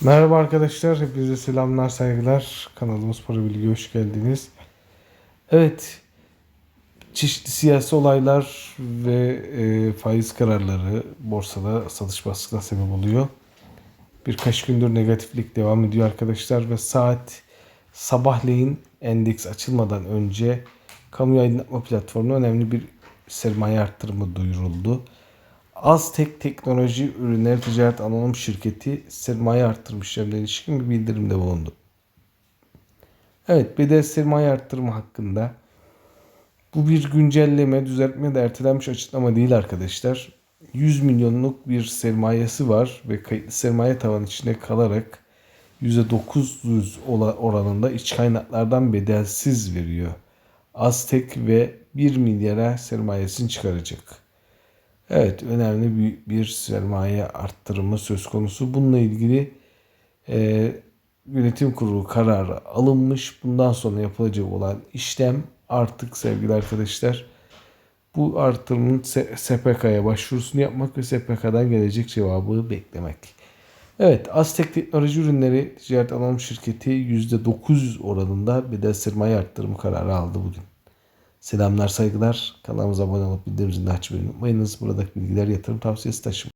Merhaba arkadaşlar, hepinize selamlar, saygılar. Kanalımız Para Bilgi, hoş geldiniz. Evet, çeşitli siyasi olaylar ve e, faiz kararları borsada satış baskısına sebep oluyor. Birkaç gündür negatiflik devam ediyor arkadaşlar ve saat sabahleyin endeks açılmadan önce kamu aydınlatma platformuna önemli bir sermaye arttırımı duyuruldu. Aztek Teknoloji Ürünleri Ticaret Anonim Şirketi sermaye arttırma işlemlerine ilişkin bir bildirimde bulundu. Evet, bedel sermaye arttırımı hakkında bu bir güncelleme, düzeltme de ertelenmiş açıklama değil arkadaşlar. 100 milyonluk bir sermayesi var ve kayıtlı sermaye tavanı içinde kalarak %900 ola- oranında iç kaynaklardan bedelsiz veriyor. Aztek ve 1 milyara sermayesini çıkaracak. Evet önemli bir, bir sermaye arttırımı söz konusu. Bununla ilgili e, yönetim kurulu kararı alınmış. Bundan sonra yapılacak olan işlem artık sevgili arkadaşlar bu artırımın SPK'ya başvurusunu yapmak ve SPK'dan gelecek cevabı beklemek. Evet Aztek Teknoloji Ürünleri Ticaret Anonim Şirketi %900 oranında bedel sermaye arttırımı kararı aldı bugün. Selamlar saygılar. Kanalımıza abone olup bildirim zilini açmayı unutmayınız. Buradaki bilgiler yatırım tavsiyesi taşımıyor.